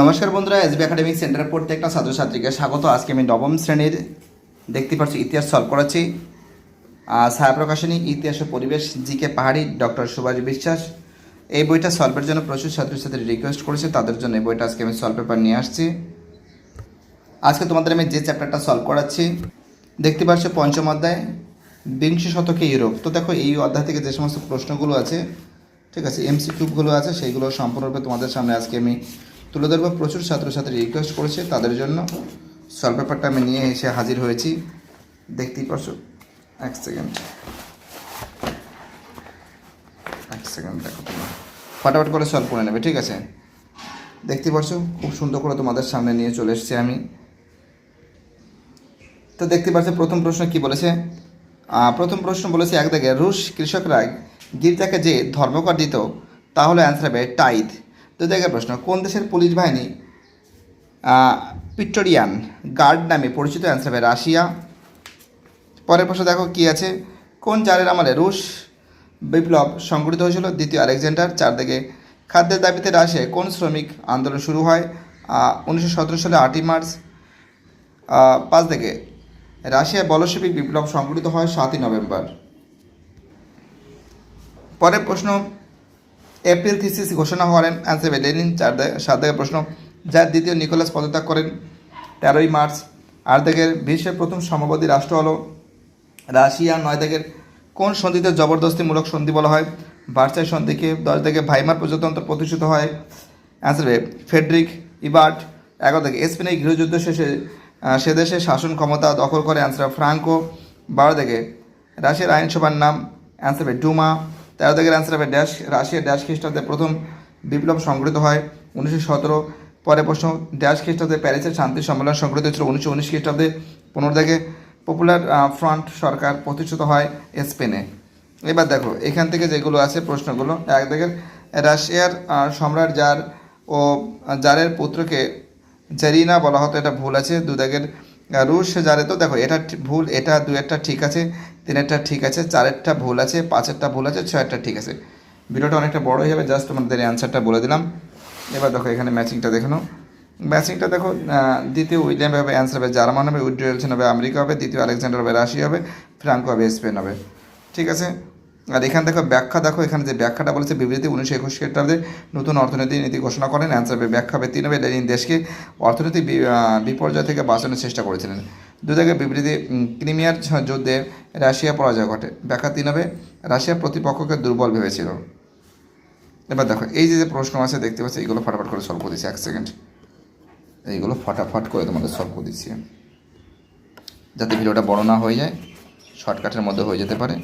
নমস্কার বন্ধুরা SB academic centre প্রত্যেকটা ছাত্রছাত্রীকে স্বাগত। আজকে আমি নবম শ্রেণির দেখতে পাচ্ছি, ইতিহাস সলভ করাচ্ছি। ছায়া প্রকাশনী ইতিহাস ও পরিবেশ জি কে পাহাড়ি, ডক্টর সুভাষ বিশ্বাস। এই বইটা সলভের জন্য প্রচুর ছাত্রছাত্রী রিকোয়েস্ট করেছে, তাদের জন্য এই বইটা আজকে আমি সলভ পেপার নিয়ে আসছি। আজকে তোমাদের আমি যে চ্যাপ্টারটা সলভ করাচ্ছি, দেখতে পাচ্ছ পঞ্চম অধ্যায়, বিংশ শতকে ইউরোপ। তো দেখো, এই অধ্যায় থেকে যে সমস্ত প্রশ্নগুলো আছে, ঠিক আছে এমসি কিউবগুলো আছে, সেইগুলো সম্পূর্ণরূপে তোমাদের সামনে আজকে আমি তুলে ধরবো। প্রচুর ছাত্রছাত্রী রিকোয়েস্ট করেছে তাদের জন্য। সলভ পেপারটা আমি নিয়ে এসে হাজির হয়েছি। দেখতেই পারছ? এক সেকেন্ড এক সেকেন্ড দেখো তোমরা। ফটাফট করে সলভ করে নেবে, ঠিক আছে? দেখতে পারছ? খুব সুন্দর করে তোমাদের সামনে নিয়ে চলে এসেছি আমি। তো দেখতে পাচ্ছ প্রথম প্রশ্ন কি বলেছে? প্রথম প্রশ্ন বলেছে, এক দেখে রুশ কৃষকরা গির্জাকে যে ধর্মকর দিত, তাহলে অ্যান্সার হবে টাইদ তো দেখে প্রশ্ন কোন দেশের পুলিশ বাহিনী আহ, পিট্টোরিয়ান গার্ড নামে পরিচিত? অ্যান্সার হবে রাশিয়া। পরের প্রশ্ন দেখো কি আছে? কোন চারের আমলে রুশ বিপ্লব সংগঠিত হয়েছিল? দ্বিতীয় আলেকজান্ডার চার দিকে খাদ্যের দাবিতে রাশিয়ায় কোন শ্রমিক আন্দোলন শুরু হয়? উনিশশো সতেরো সালে আটই মার্চ পাঁচ থেকে রাশিয়ায় বলশেবিক বিপ্লব সংঘটিত হয় সাতই নভেম্বর। পরের প্রশ্ন এপ্রিল থিসিস ঘোষণা করেন অ্যান্সার লেনিন চার সাত দাগের প্রশ্ন যার দ্বিতীয় নিকোলাস পদত্যাগ করেন তেরোই মার্চ। আট দাগের বিশ্বের প্রথম সমবাদী রাষ্ট্র হলো রাশিয়া। নয় দাগের কোন সন্ধিতে জবরদস্তিমূলক সন্ধি বলা হয়? ভার্সাই সন্ধিকে দশ দাগে ভাইমার প্রজাতন্ত্র প্রতিষ্ঠিত হয়। অ্যান্সার ফেডরিক ইবার্ট এগারো থেকে স্পেনের গৃহযুদ্ধ শেষে সে দেশে শাসন ক্ষমতা দখল করে। অ্যান্সার ফ্রাঙ্কো বারো থেকে রাশিয়ার আইনসভার নাম অ্যান্সার ডুমা তেরো থেকে অ্যান্সার হবে ড্যাশ রাশিয়ার ড্যাশ খ্রিস্টাব্দে প্রথম বিপ্লব সংগঠিত হয় উনিশশো সতেরো। পরে প্রশ্ন ড্যাশ খ্রিস্টাব্দে প্যারিসের শান্তি সম্মেলন সংগঠিত হয়েছিল উনিশশো উনিশ খ্রিস্টাব্দে। পনেরো থেকে পপুলার ফ্রন্ট সরকার প্রতিষ্ঠিত হয় স্পেনে। এবার দেখো এখান থেকে যেগুলো আছে প্রশ্নগুলো এক দেখেন রাশিয়ার সম্রাট জার ও জারের পুত্রকে জারিনা বলা হতো এটা ভুল আছে। দু দাগের আহ, রুশ জারে তো, দেখো, এটা ভুল, এটা দু একটা ঠিক আছে, তিনেরটা ঠিক আছে, চারেরটা ভুল আছে, পাঁচেরটা ভুল আছে, ছয়েরটা ঠিক আছে। ভিডিওটা অনেকটা বড় হয়ে যাবে, জাস্ট তোমাদের অ্যান্সারটা বলে দিলাম। এবার দেখো, এখানে ম্যাচিংটা দেখে ম্যাচিংটা দেখো দ্বিতীয় উইলিয়াম হবে অ্যান্সার হবে জার্মান হবে উইড্রোয়েলসন হবে আমেরিকা হবে, দ্বিতীয় আলেকজান্ডার হবে, রাশিয়া হবে, ফ্রাঙ্কো হবে, স্পেন হবে। ঠিক আছে? আর এখানে দেখো, ব্যাখ্যা দেখো, এখানে যে ব্যাখ্যাটা বলেছে বিবৃতি উনিশশো একুশ খ্রিস্টাব্দে নতুন অর্থনৈতিক নীতি ঘোষণা করেন। অ্যান্সার ব্যাখ্যা তিন হবে। লেনিন দেশকে অর্থনৈতিক বিপর্যয় থেকে বাঁচানোর চেষ্টা করেছিলেন। দু থেকে বিবৃতি ক্রিমিয়ার যুদ্ধে রাশিয়া পরাজয় ঘটে। ব্যাখ্যা তিন হবে, রাশিয়া প্রতিপক্ষকে দুর্বল ভেবেছিল। এবার দেখো, এই যে যে প্রশ্ন আছে, দেখতে পাচ্ছি, এইগুলো ফটাফট করে সলভ করে দিচ্ছি। এক সেকেন্ড এইগুলো ফটাফট করে তোমাদের সলভ করে দিচ্ছি। যাতে ভিডিওটা বড় না হয়ে যায় শর্টকাটের মধ্যে হয়ে যেতে পারে।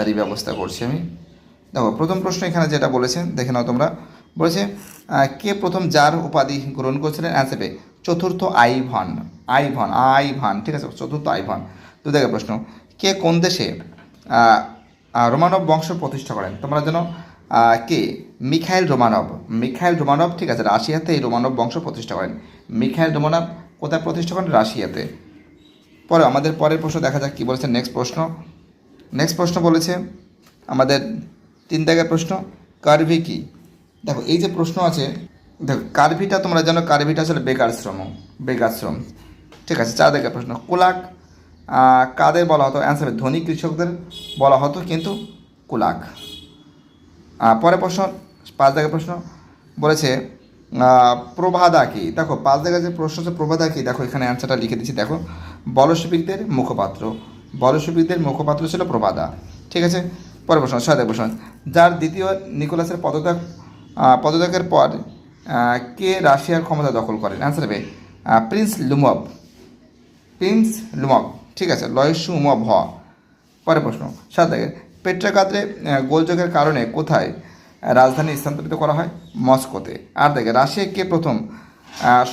তারই ব্যবস্থা করছি আমি। দেখো, প্রথম প্রশ্ন এখানে যেটা বলেছেন, দেখে নাও তোমরা। বলেছে কে প্রথম যার উপাধি গ্রহণ করেছিলেন? অ্যান্সারে চতুর্থ আইভান। আইভান আইভান, ঠিক আছে? চতুর্থ আইভান। তো দেখো প্রশ্ন, কে কোন দেশে রোমানব বংশ প্রতিষ্ঠা করেন? তোমরা যেন কে? মিখাইল রোমানব। মিখাইল রোমানব, ঠিক আছে, রাশিয়াতে এই রোমানব বংশ প্রতিষ্ঠা করেন। মিখাইল রোমানব কোথায় প্রতিষ্ঠা করেন? রাশিয়াতে। পরে, আমাদের পরের প্রশ্ন দেখা যাক কী বলেছে নেক্সট প্রশ্ন নেক্সট প্রশ্ন বলেছে, আমাদের তিন দাগের প্রশ্ন কার্ভি কি? দেখো, এই যে প্রশ্ন আছে, দেখো কার্ভিটা তোমরা জানো কার্ভিটা আসলে বেকার শ্রম বেকার শ্রম। ঠিক আছে, চার দাগের প্রশ্ন। কুলাক কাদের বলা হতো? অ্যান্সার ধনী কৃষকদের বলা হতো কিন্তু কুলাক। পরের প্রশ্ন, পাঁচ দাগের প্রশ্ন বলেছে প্রভাদা কি? দেখো, পাঁচ দাগের যে প্রশ্ন হচ্ছে প্রভাদা কি? দেখো, এখানে অ্যান্সারটা লিখে দিচ্ছি, দেখো। বলশবিকদের মুখপাত্র। বলশবিকদের মুখপাত্র ছিল প্রবাদা ঠিক আছে? পরের প্রশ্ন ছয় দাগের প্রশ্ন। যার দ্বিতীয় নিকোলাসের পদত্যাগ পদত্যাগের পর কে রাশিয়ার ক্ষমতা দখল করেন? অ্যান্সার হবে প্রিন্স লুমভ প্রিন্স লুমভ ঠিক আছে, লয়সু উমভ হ। পরের প্রশ্ন সাত থেকে পেট্রাকাত্রে গোলযোগের কারণে কোথায় রাজধানী স্থানান্তরিত করা হয়? মস্কোতে। আর দেখে, রাশিয়া কে প্রথম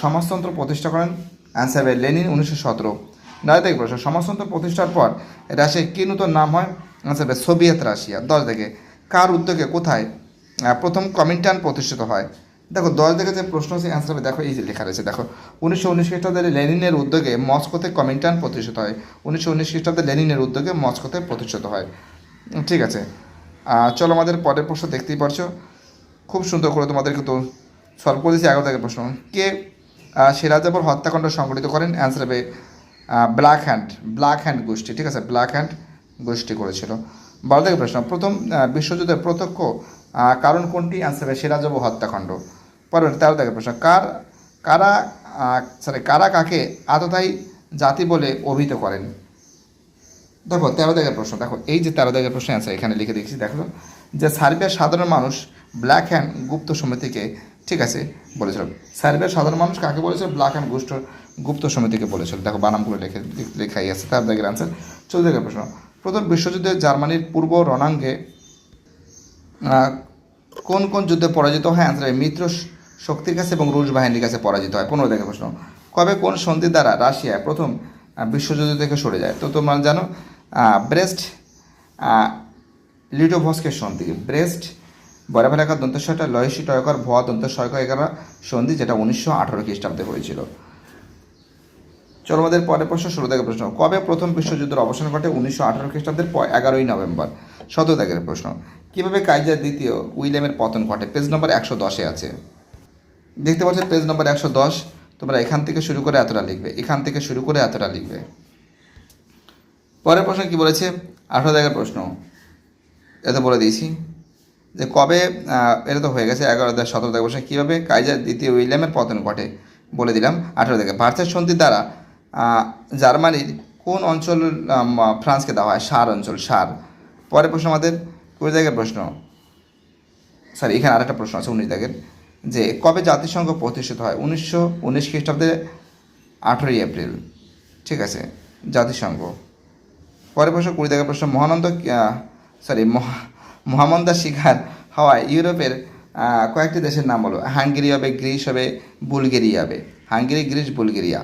সমাজতন্ত্র প্রতিষ্ঠা করেন? অ্যান্সার হবে, লেনিন উনিশশো সতেরো। নয় থেকে প্রশ্ন সমাজতন্ত্র প্রতিষ্ঠার পর রাশিয়ার কী নতুন নাম হয়? হবে সোভিয়েত রাশিয়া। দশ থেকে কার উদ্যোগে কোথায় প্রথম কমিন্টান প্রতিষ্ঠিত হয়? দেখো দশ থেকে যে প্রশ্ন আছে অ্যান্সার হবে দেখো এই যে লেখা রয়েছে দেখো। উনিশশো উনিশ খ্রিস্টাব্দে লেনিনের উদ্যোগে মস্কোতে কমিন্টান প্রতিষ্ঠিত হয়। উনিশশো উনিশ খ্রিস্টাব্দে লেনিনের উদ্যোগে মস্কোতে প্রতিষ্ঠিত হয়। ঠিক আছে। চলো আমাদের পরের প্রশ্ন দেখতেই পারছ। খুব সুন্দর করে তোমাদের কিন্তু সলভ করে দিচ্ছি এগারো থেকে প্রশ্ন। কে আহ, সিরাজাপুর হত্যাকাণ্ড সংগঠিত করেন? অ্যান্সার হবে ব্ল্যাক হ্যান্ড ব্ল্যাক হ্যান্ড গোষ্ঠী, ঠিক আছে? ব্ল্যাক হ্যান্ড গোষ্ঠী করেছিল। বারো থেকে প্রশ্ন। প্রথম বিশ্বযুদ্ধের প্রত্যক্ষ কারণ কোনটি? অ্যান্সার হবে সিরাজাবু হত্যাকাণ্ড। পরে তেরো থেকে প্রশ্ন, কার, কারা সরি কারা কাকে আততায়ী জাতি বলে অভিহিত করেন? দেখো, তেরো দাগের প্রশ্ন, দেখো, এই যে তেরো দাগের প্রশ্ন আছে এখানে লিখে দিয়েছি, দেখো। যে সার্বিয়ার সাধারণ মানুষ ব্ল্যাক হ্যান্ড গুপ্ত সমিতিকে ঠিক আছে বলেছিল সার্বিয়ার সাধারণ মানুষ কাকে বলেছিল? ব্ল্যাক অ্যান্ড গুপ্ত গুপ্ত সমিতিকে বলেছিল। দেখো বানামগুলো লিখে, লেখাই আছে, তার দাগের আনসার চৌদ্দ প্রশ্ন। প্রথম, বিশ্বযুদ্ধে জার্মানির পূর্ব রণাঙ্গে কোন কোন যুদ্ধে পরাজিত হয়? অ্যান্সার মিত্র শক্তির কাছে এবং রুশ বাহিনীর কাছে পরাজিত হয়। পনেরো দেখে প্রশ্ন। কবে কোন সন্ধির দ্বারা রাশিয়া প্রথম বিশ্বযুদ্ধ থেকে সরে যায়? তো তোমরা জানো ব্রেস্ট লিটোভস্কের সন্ধি। ব্রেস্ট বরাবর একা দন্তস্বটা লয়সী টয়কর ভুয়া দন্তস্বয়ক এগারো সন্ধি, যেটা উনিশশো আঠারো খ্রিস্টাব্দে হয়েছিল। চলো আমাদের পরের প্রশ্ন ষোলো থেকে প্রশ্ন। কবে প্রথম বিশ্বযুদ্ধের অবসান ঘটে? উনিশশো আঠারো খ্রিস্টাব্দের এগারোই নভেম্বর। সতেরো থেকে প্রশ্ন। কীভাবে কাইজার দ্বিতীয় উইলিয়ামের পতন ঘটে? পেজ নম্বর একশো দশে আছে। দেখতে পাচ্ছ, পেজ নম্বর একশো দশ। তোমরা এখান থেকে শুরু করে এতটা লিখবে। এখান থেকে শুরু করে এতটা লিখবে। পরের প্রশ্ন কি বলেছে? আঠারো জায়গার প্রশ্ন। এটা বলে দিয়েছি। যে কবে এটা তো হয়ে গেছে এগারো থেকে সতেরো থেকে প্রশ্ন কীভাবে কাইজার দ্বিতীয় উইলিয়ামের পতন ঘটে বলে দিলাম আঠেরো থেকে ভার্সাই সন্ধির দ্বারা জার্মানির কোন অঞ্চল ফ্রান্সকে দেওয়া হয়? সার অঞ্চল, সার। পরের প্রশ্ন আমাদের, কুড়ি জায়গার প্রশ্ন। সরি এখানে আরেকটা প্রশ্ন আছে উনিশ দাগের যে কবে জাতিসংঘ প্রতিষ্ঠিত হয়? উনিশশো উনিশ খ্রিস্টাব্দে আঠেরোই এপ্রিল। ঠিক আছে, জাতিসংঘ। পরের প্রশ্ন, কুড়ি দাগের প্রশ্ন। মহানন্দ সরি মহামন্দা শিকার হওয়ায় ইউরোপের কয়েকটি দেশের নাম হলো হাঙ্গেরি হবে গ্রিস হবে বুলগেরিয়া হবে। Hungary Greece Bulgaria.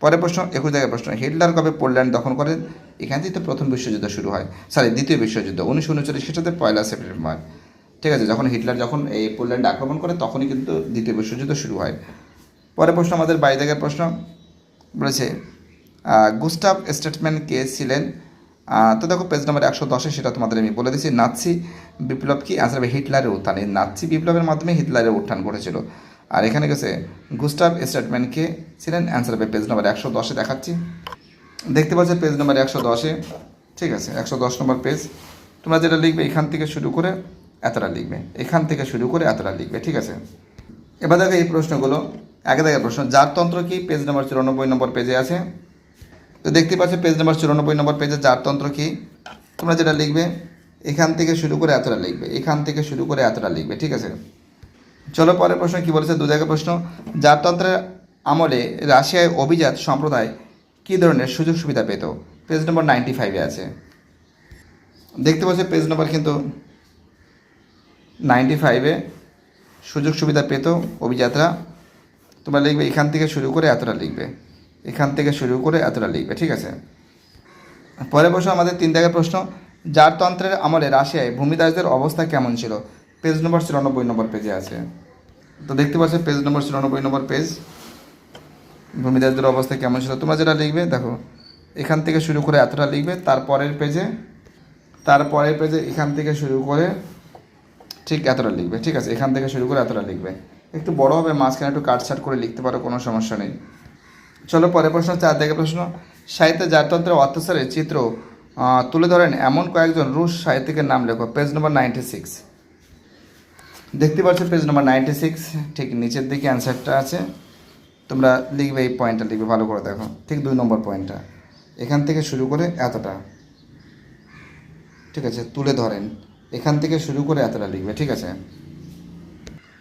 পরের প্রশ্ন একুশ জায়গায় প্রশ্ন। হিটলার কবে পোল্যান্ড দখল করেন এখান থেকে তো প্রথম বিশ্বযুদ্ধ শুরু হয়। সরি দ্বিতীয় বিশ্বযুদ্ধ। উনিশশো উনচল্লিশ খ্রিস্টাব্দে পয়লা সেপ্টেম্বর। ঠিক আছে যখন হিটলার যখন এই পোল্যান্ড আক্রমণ করে তখনই কিন্তু দ্বিতীয় বিশ্বযুদ্ধ শুরু হয়। পরের প্রশ্ন আমাদের বাইশ জায়গার প্রশ্ন। বলেছে আহ, গুস্টাভ স্টেটমেন্ট কে ছিলেন তো দেখো পেজ নম্বর একশো দশে সেটা তোমাদের আমি বলে দিচ্ছি নাৎসি বিপ্লব কি? হবে, হিটলারের উত্থান। এই নাৎসি বিপ্লবের মাধ্যমে হিটলারের উত্থান ঘটেছিল। আর এখানে গেছে, গুস্টাভ স্টেটমেন্ট কে ছিলেন? অ্যান্সার হবে পেজ নম্বর একশো দশে দেখাচ্ছি। দেখতে পাচ্ছ পেজ নম্বর একশো দশে, ঠিক আছে, একশো দশ নম্বর পেজ তোমরা যেটা লিখবে এখান থেকে শুরু করে এতটা লিখবে। এখান থেকে শুরু করে এতটা লিখবে, ঠিক আছে? এবার দেখো এই প্রশ্নগুলো। একে দেখে প্রশ্ন, জারতন্ত্র কি? পেজ নম্বর চুরানব্বই নম্বর পেজে আছে। তো দেখতে পাচ্ছ পেজ নাম্বার চুরানব্বই নম্বর পেজে জারতন্ত্র কি? তোমরা যেটা লিখবে, এখান থেকে শুরু করে এতটা লিখবে, এখান থেকে শুরু করে এতটা লিখবে, ঠিক আছে? চলো পরের প্রশ্ন কি বলেছে? দু জায়গায় প্রশ্ন জারতন্ত্রের আমলে রাশিয়ায় অভিজাত সম্প্রদায় কী ধরনের সুযোগ সুবিধা পেত? পেজ নম্বর নাইনটি ফাইভে আছে। দেখতে পাচ্ছ পেজ নম্বর কিন্তু নাইনটি ফাইভে সুযোগ সুবিধা পেত অভিজাতরা। তোমরা লিখবে, এখান থেকে শুরু করে এতটা লিখবে। এখান থেকে শুরু করে এতটা লিখবে, ঠিক আছে? পরের প্রশ্ন, আমাদের তিন দাগের প্রশ্ন। জারতন্ত্রের আমলে রাশিয়ায় ভূমিদাসদের অবস্থা কেমন ছিল? পেজ নম্বর চুরানব্বই নম্বর পেজে আছে। তো দেখতে পাচ্ছ পেজ নম্বর চুরানব্বই নম্বর পেজ ভূমিদাসদের অবস্থা কেমন ছিল? তোমরা যেটা লিখবে, দেখো, এখান থেকে শুরু করে এতটা লিখবে তারপরের পেজে তারপরের পেজে এখান থেকে শুরু করে ঠিক এতটা লিখবে, ঠিক আছে? এখান থেকে শুরু করে এতটা লিখবে। একটু বড় হবে, মাঝখানে একটু কাটছাট করে লিখতে পারো, কোনো সমস্যা নেই। চলো পরের প্রশ্ন চার দেখে প্রশ্ন। সাহিত্যে জারতন্ত্রের অত্যাচারের চিত্র তুলে ধরেন এমন কয়েকজন রুশ সাহিত্যিকের নাম লেখো। পেজ নম্বর নাইনটি সিক্স দেখতে পাচ্ছ পেজ নম্বর নাইনটি সিক্স ঠিক নিচের দিকে অ্যান্সারটা আছে। তোমরা লিখবে এই পয়েন্টটা লিখবে ভালো করে দেখো। ঠিক দুই নম্বর পয়েন্টটা এখান থেকে শুরু করে এতটা। ঠিক আছে, তুলে ধরেন। এখান থেকে শুরু করে এতটা লিখবে, ঠিক আছে?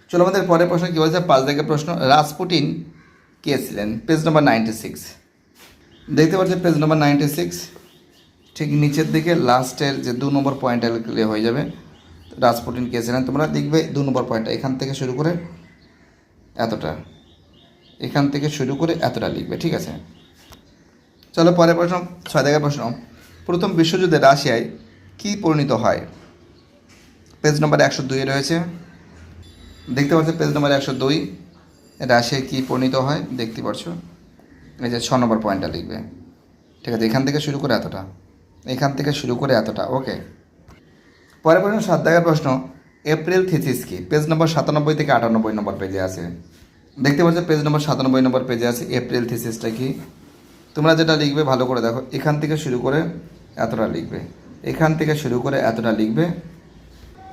চলো আমাদের পরের প্রশ্ন কী বলছে? পাঁচ দাগের প্রশ্ন। রাসপুটিন কে ছিলেন? পেজ নম্বর নাইনটি সিক্স দেখতে পাচ্ছেন পেজ নম্বর নাইনটি সিক্স ঠিক নিচের দিকে লাস্টের যে দু নম্বর পয়েন্টটা লিখলে হয়ে যাবে। রাসপুটিন কে ছিলেন? তোমরা লিখবে দু নম্বর পয়েন্টটা এখান থেকে শুরু করে এতটা। এখান থেকে শুরু করে এতটা লিখবে, ঠিক আছে? চলো পরের প্রশ্ন, ছয় দাগের প্রশ্ন। প্রথম বিশ্বযুদ্ধে রাশিয়ায় কী পরিণত হয়? পেজ নম্বর একশো দুইয়ে রয়েছে। দেখতে পাচ্ছ পেজ নম্বর একশো দুই। রাশিয়ায় কী পরিণত হয়? দেখতে পাচ্ছ এই যে ছ নম্বর পয়েন্টটা লিখবে। ঠিক আছে, এখান থেকে শুরু করে এতটা। এখান থেকে শুরু করে এতটা ওকে পরের প্রশ্ন, সাত দাগের প্রশ্ন এপ্রিল থিসিস কি? পেজ নম্বর সাতানব্বই থেকে আটানব্বই নম্বর পেজে আছে। দেখতে পাচ্ছ পেজ নম্বর সাতানব্বই নম্বর পেজে আছে এপ্রিল থিসিসটা কি? তোমরা যেটা লিখবে, ভালো করে দেখো। এখান থেকে শুরু করে এতটা লিখবে। এখান থেকে শুরু করে এতটা লিখবে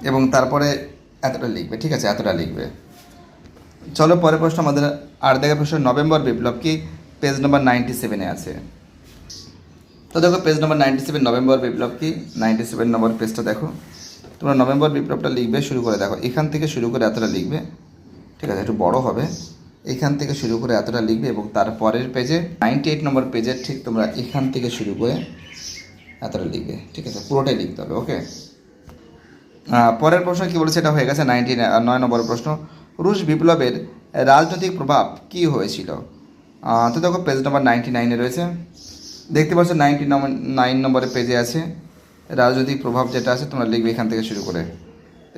এবং তারপরে এতটা লিখবে। ঠিক আছে, এতটা লিখবে। চলো, পরের প্রশ্ন আমাদের আর দেখা প্রশ্ন, নভেম্বর বিপ্লব কি? পেজ নম্বর নাইনটি সেভেনে আছে। তো দেখো page number ninety seven November বিপ্লব কি? নাইনটি সেভেন নম্বর পেজটা দেখো। তোমরা নভেম্বর বিপ্লবটা লিখবে, শুরু করে দেখো। এখান থেকে শুরু করে এতটা লিখবে। ঠিক আছে, একটু বড় হবে। এখান থেকে শুরু করে এতটা লিখবে এবং তার পরের পেজে নাইনটি এইট নম্বর পেজের ঠিক তোমরা এখান থেকে শুরু করে এতটা লিখবে। ঠিক আছে, পুরোটাই লিখতে হবে ওকে পরের প্রশ্ন কি বলেছে? এটা হয়ে গেছে নাইনটি নয় নম্বর প্রশ্ন। রুশ বিপ্লবের রাজনৈতিক প্রভাব কি হয়েছিল? তো দেখো পেজ নম্বর নাইনটি নাইনে রয়েছে। দেখতে পাচ্ছ নাইনটি নম্বর নাইন নম্বরের পেজে আছে, রাজনৈতিক প্রভাব যেটা আছে তোমরা লিখবে এখান থেকে শুরু করে।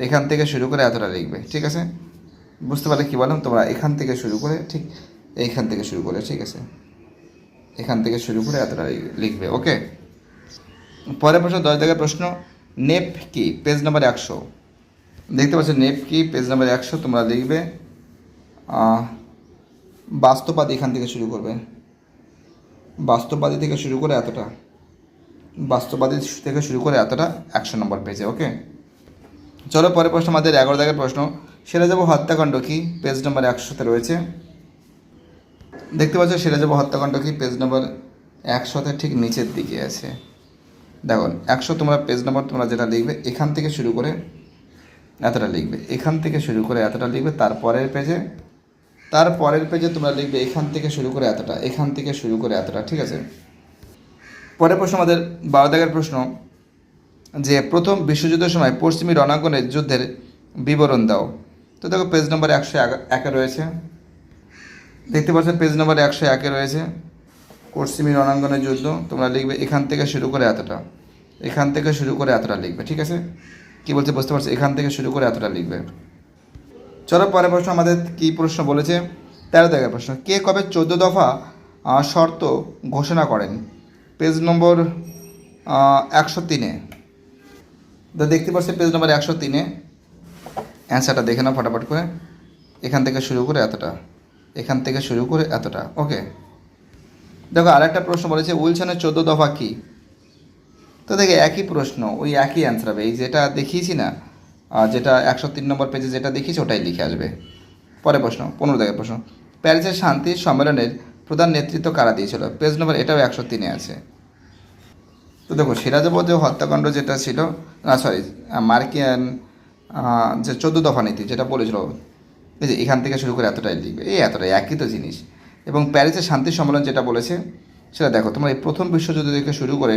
এখান থেকে শুরু করে এতটা লিখবে, ঠিক আছে? বুঝতে পারলে কী বললাম তোমরা এখান থেকে শুরু করে, ঠিক এইখান থেকে শুরু করে, ঠিক আছে? এখান থেকে শুরু করে এতটা লিখবে ওকে পরের প্রশ্ন, দশ জায়গায় প্রশ্ন, নেপ কি? পেজ নাম্বার একশো। দেখতে পাচ্ছ নেপ কি? পেজ নাম্বার একশো তোমরা লিখবে আহ, বাস্তববাদী এখান থেকে শুরু করবে। বাস্তববাদী থেকে শুরু করে এতটা। বাস্তববাদী থেকে শুরু করে এতটা একশো নম্বর পেজে ওকে চলো পরের প্রশ্ন আমাদের এগারো দাগের প্রশ্ন। সেরা যাব হত্যাকাণ্ড কি? পেজ নম্বর একশোতে রয়েছে। দেখতে পাচ্ছ সেরা যাব হত্যাকাণ্ড কি? পেজ নম্বর একশোতে ঠিক নিচের দিকে আছে। দেখো একশো তোমরা পেজ নম্বর তোমরা যেটা লিখবে এখান থেকে শুরু করে এতটা লিখবে। এখান থেকে শুরু করে এতটা লিখবে, তারপরের পেজে তার পরের পেজে তোমরা লিখবে এখান থেকে শুরু করে এতটা, এখান থেকে শুরু করে এতটা, ঠিক আছে? পরের প্রশ্ন আমাদের বারো দাগের প্রশ্ন, যে প্রথম বিশ্বযুদ্ধের সময় পশ্চিমী রণাঙ্গনের যুদ্ধের বিবরণ দাও। তো দেখো পেজ নম্বর একশো এক- একে রয়েছে। দেখতে পাচ্ছ পেজ নম্বর একশো একে রয়েছে। পশ্চিমী রণাঙ্গনের যুদ্ধ, তোমরা লিখবে এখান থেকে শুরু করে এতটা, এখান থেকে শুরু করে এতটা লিখবে, ঠিক আছে? কি বলছে বুঝতে পারছ? এখান থেকে শুরু করে এতটা লিখবে। চলো, পরের প্রশ্ন আমাদের কি প্রশ্ন বলেছে? তেরো জায়গার প্রশ্ন। কে কবে চোদ্দ দফা শর্ত ঘোষণা করেন? পেজ নম্বর একশো তিনে। দেখতে পাচ্ছি পেজ নম্বর একশো তিনে। অ্যান্সারটা দেখে নাও ফটাফট করে। এখান থেকে শুরু করে এতটা। এখান থেকে শুরু করে এতটা। ওকে। দেখো, আরেকটা প্রশ্ন বলেছে, উইলসনের চোদ্দ দফা কী? তো দেখে একই প্রশ্ন, ওই একই অ্যান্সার হবে। এই যেটা দেখিয়েছি না যেটা একশো তিন নম্বর পেজে যেটা দেখিয়েছি, ওটাই লিখে আসবে। পরে প্রশ্ন, পনেরো দাগের প্রশ্ন। প্যারিসের শান্তি সম্মেলনের প্রধান নেতৃত্ব কারা দিয়েছিল? পেজ নম্বর এটাও একশো তিনে আছে। তো দেখো সিরাজবাদ যে হত্যাকাণ্ড যেটা ছিল, না সরি মার্কিয়ান যে চোদ্দ দফা নীতি যেটা বলেছিল, এই যে এখান থেকে শুরু করে এতটাই লিখবে, এই এতটাই, একই তো জিনিস। এবং প্যারিসের শান্তি সম্মেলন যেটা বলেছে, সেটা দেখো, তোমরা এই প্রথম বিশ্বযুদ্ধ থেকে শুরু করে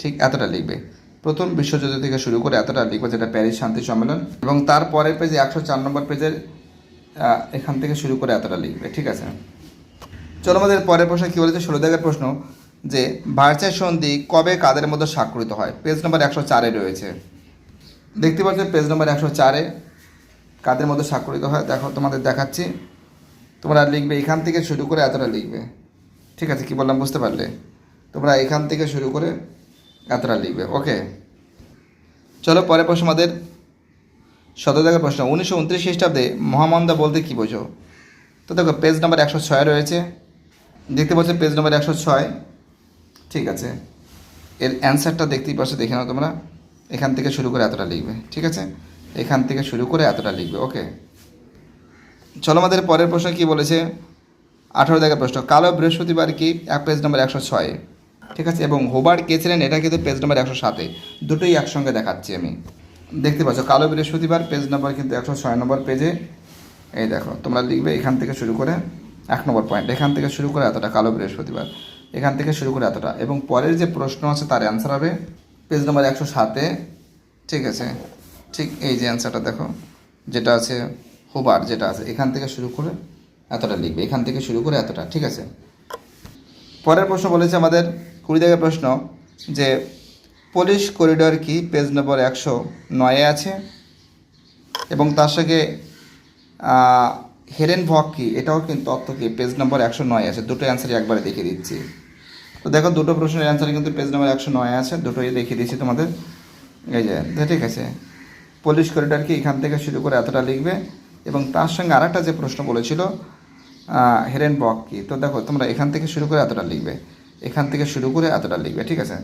ঠিক এতটা লিখবে। প্রথম বিশ্বযুদ্ধ থেকে শুরু করে এতটা লিখবে যেটা প্যারিস শান্তি সম্মেলন এবং তার পরের পেজে একশো চার নম্বর পেজের এখান থেকে শুরু করে এতটা লিখবে, ঠিক আছে? চলো আমাদের পরের প্রশ্ন কী বলেছে? ষোলো দাগের প্রশ্ন যে ভার্চাই সন্ধি কবে কাদের মধ্যে স্বাক্ষরিত হয়? পেজ নম্বর একশো চারে রয়েছে। দেখতে পাচ্ছ পেজ নম্বর একশো চারে কাদের মধ্যে স্বাক্ষরিত হয়? দেখো, তোমাদের দেখাচ্ছি। তোমরা লিখবে এখান থেকে শুরু করে এতটা লিখবে। ঠিক আছে, কি বললাম, বুঝতে পারলে? তোমরা এখান থেকে শুরু করে এতটা লিখবে ওকে চলো পরের প্রশ্ন আমাদের সতেরো প্রশ্ন, উনিশশো উনত্রিশ খ্রিস্টাব্দে মহামন্দা বলতে কী বোঝো? তো দেখো পেজ নাম্বার একশো ছয় রয়েছে। দেখতে পাচ্ছ পেজ নাম্বার একশো ছয়? ঠিক আছে। এর অ্যান্সারটা দেখতেই পাচ্ছ, দেখে নাও তোমরা। এখান থেকে শুরু করে এতটা লিখবে, ঠিক আছে? এখান থেকে শুরু করে এতটা লিখবে ওকে চলো আমাদের পরের প্রশ্ন কি বলেছে? আঠারো দেখার প্রশ্ন, কালো বৃহস্পতিবার কি? এক পেজ নম্বর একশো ছয়। ঠিক আছে? এবং হোবার কে ছিলেন? এটা কিন্তু পেজ নাম্বার একশো সাতে। দুটোই একসঙ্গে দেখাচ্ছি আমি। দেখতে পাচ্ছ, কালো বৃহস্পতিবার পেজ নাম্বার কিন্তু একশো ছয় নম্বর পেজে এই দেখো, তোমরা লিখবে এখান থেকে শুরু করে এক নম্বর পয়েন্ট এখান থেকে শুরু করে এতটা কালো বৃহস্পতিবার। এখান থেকে শুরু করে এতটা। এবং পরের যে প্রশ্ন আছে, তার অ্যান্সার হবে পেজ নম্বর একশো সাতে। ঠিক আছে? ঠিক এই যে অ্যান্সারটা দেখো, যেটা আছে হোবার, যেটা আছে, এখান থেকে শুরু করে এতটা লিখবে। এখান থেকে শুরু করে এতটা, ঠিক আছে? পরের প্রশ্ন বলেছে আমাদের কুড়ি দাগের প্রশ্ন যে পুলিশ করিডোর কি? পেজ নম্বর একশো নয়ে আছে। এবং তার সঙ্গে হেরেন ভক কি? এটাও কিন্তু তথ্য কি? পেজ নম্বর একশো নয় আছে। দুটো অ্যান্সারই একবারে দেখিয়ে দিচ্ছি। তো দেখো, দুটো প্রশ্নের অ্যান্সার কিন্তু পেজ নম্বর একশো নয় আছে। দুটোই দেখিয়ে দিচ্ছি তোমাদের। এই যে ঠিক আছে। পুলিশ করিডারকে এখান থেকে শুরু করে এতটা লিখবে? এবং তার সঙ্গে আরেকটা যে প্রশ্ন বলেছিল হেরেন বক কি? তো দেখো, তোমরা এখান থেকে শুরু করে এতটা লিখবে। এখান থেকে শুরু করে এতটা লিখবে, ঠিক আছে?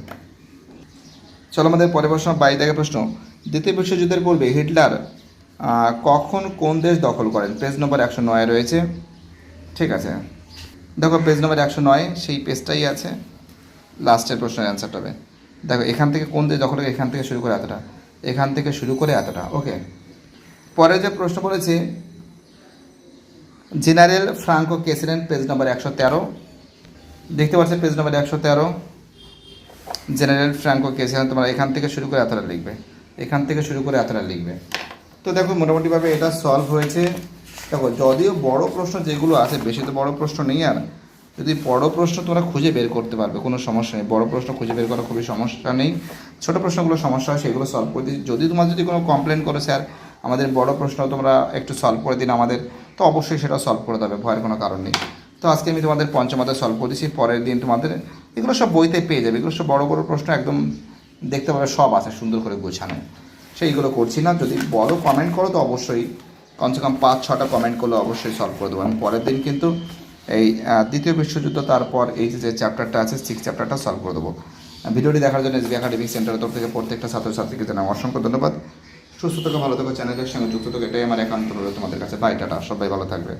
চলো আমাদের পরের প্রশ্ন বাই দেখে প্রশ্ন। দ্বিতীয় বিশ্বযুদ্ধের পূর্বে হিটলার কখন কোন দেশ দখল করেন? পেজ নম্বর একশো নয় রয়েছে, ঠিক আছে? দেখো, পেজ নম্বর একশো নয়, সেই পেজটাই আছে। লাস্টের প্রশ্নের অ্যান্সারটা হবে। দেখো, এখান থেকে কোন দেশ দখল এখান থেকে শুরু করে এতটা। এখান থেকে শুরু করে এতটা, ওকে? পরে যে প্রশ্ন করেছে, জেনারেল ফ্রাঙ্কো কে ছিলেন পেজ নম্বর একশো তেরো। দেখতে পাচ্ছেন পেজ নম্বর একশো তেরো। জেনারেল ফ্র্যাঙ্কো কে ছিলেন তোমরা এখান থেকে শুরু করে এতটা লিখবে। এখান থেকে শুরু করে এতটা লিখবে। তো দেখো, মোটামুটিভাবে এটা সলভ হয়েছে। দেখো, যদিও বড় প্রশ্ন যেগুলো আছে, বেশি তো বড় প্রশ্ন নেই আর। যদি বড় প্রশ্ন তোমরা খুঁজে বের করতে পারবে, কোনো সমস্যা নেই। বড় প্রশ্ন খুঁজে বের করা খুবই সমস্যা নেই। ছোটো প্রশ্নগুলো সমস্যা হয়, সেগুলো সলভ করে দিই। যদি তোমার যদি কোনো কমপ্লেন করো, স্যার, আমাদের বড় প্রশ্ন তোমরা একটু সলভ করে দিন আমাদের, তো অবশ্যই সেটা সলভ করে দেবে, ভয়ের কোনো কারণ নেই। তো আজকে আমি তোমাদের পঞ্চমাতে সলভ করে দিচ্ছি পরের দিন তোমাদের এগুলো সব বইতে পেয়ে যাবে, এগুলো সব বড় বড় প্রশ্ন একদম দেখতে পাবে, সব আছে সুন্দর করে গোছানো। সেইগুলো করছি না, যদি বড় কমেন্ট করো তো অবশ্যই, কমসে কম পাঁচ, ছটা কমেন্ট করলে অবশ্যই সলভ করে দেবো। আমি পরের দিন কিন্তু এই দ্বিতীয় বিশ্বযুদ্ধ, তারপর এই যে চ্যাপ্টারটা আছে সিক্স চ্যাপ্টারটা সলভ করে দেবো। ভিডিওটি দেখার জন্য এসবি একাডেমিক সেন্টারের তরফ থেকে প্রত্যেকটা ছাত্রছাত্রীকে জানাই অসংখ্য ধন্যবাদ। সুস্থ থেকে, ভালো থাকো চ্যানেলের সঙ্গে যুক্ত থাকো, এটাই আমার একান্ত তোমাদের কাছে। বাই টাটা, সবাই ভালো থাকবে।